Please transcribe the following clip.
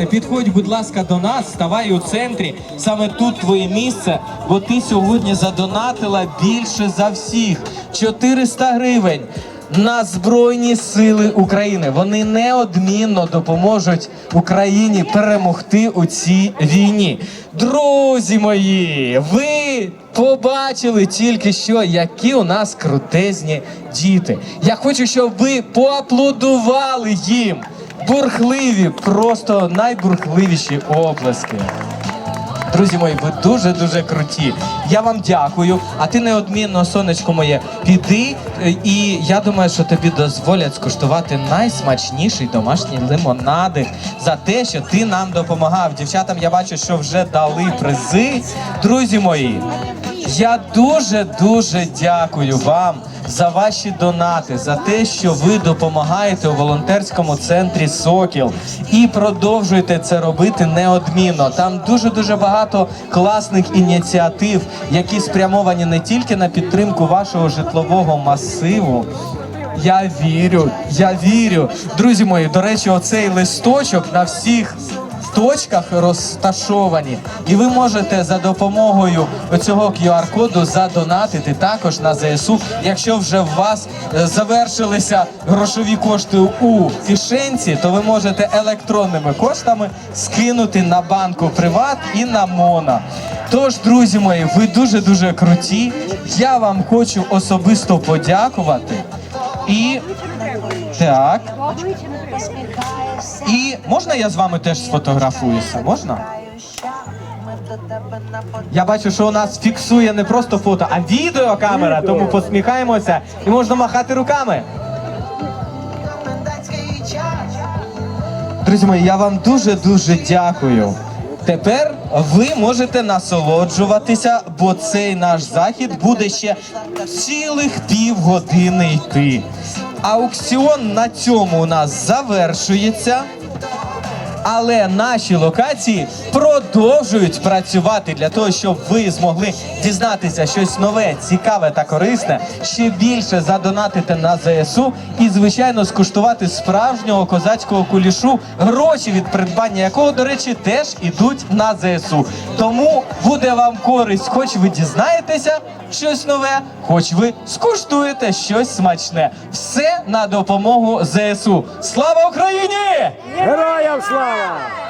Класне, підходь, будь ласка, до нас, ставай у центрі. Саме тут твоє місце, бо ти сьогодні задонатила більше за всіх 400 гривень. На Збройні Сили України вони неодмінно допоможуть Україні перемогти у цій війні. Друзі мої, ви побачили тільки що, які у нас крутезні діти. Я хочу, щоб ви поаплодували їм. Бурхливі, просто найбурхливіші оплески. Друзі мої, ви дуже дуже круті. Я вам дякую. А ти неодмінно, сонечко моє, піди. е, І я думаю, що тобі дозволять скуштувати найсмачніший домашній лимонадик за те, що ти нам допомагав. Дівчатам я бачу, що вже дали призи. Друзі мої, я дуже дуже дякую вам за ваші донати, за те, що ви допомагаєте у волонтерському центрі Сокіл і продовжуєте це робити неодмінно. Там дуже дуже багато класних ініціатив, які спрямовані не тільки на підтримку вашого житлового масиву. Я вірю, я вірю. Друзі мої, до речі, оцей листочок на всіх точках розташовані, і ви можете за допомогою цього QR-коду задонатити також на ЗСУ. Якщо вже в вас е, завершилися грошові кошти у кишенці, то ви можете електронними коштами скинути на банку Приват і на Мона. Тож, друзі мої, ви дуже дуже круті. Я вам хочу особисто подякувати. І так. І можна я з вами теж сфотографуюся? Можна? Я бачу, що у нас фіксує не просто фото, а відеокамера, тому посміхаємося і можна махати руками. Друзі мої, я вам дуже дуже дякую. Тепер ви можете насолоджуватися, бо цей наш захід буде ще цілих півгодини йти. Аукціон на цьому у нас завершується. Але наші локації продовжують працювати для того, щоб ви змогли дізнатися щось нове, цікаве та корисне, ще більше задонатити на ЗСУ і, звичайно, скуштувати справжнього козацького кулішу, гроші від придбання якого, до речі, теж ідуть на ЗСУ. Тому буде вам користь, хоч ви дізнаєтеся щось нове, хоч ви скуштуєте щось смачне. Все на допомогу ЗСУ. Слава Україні! Героям слава! 了。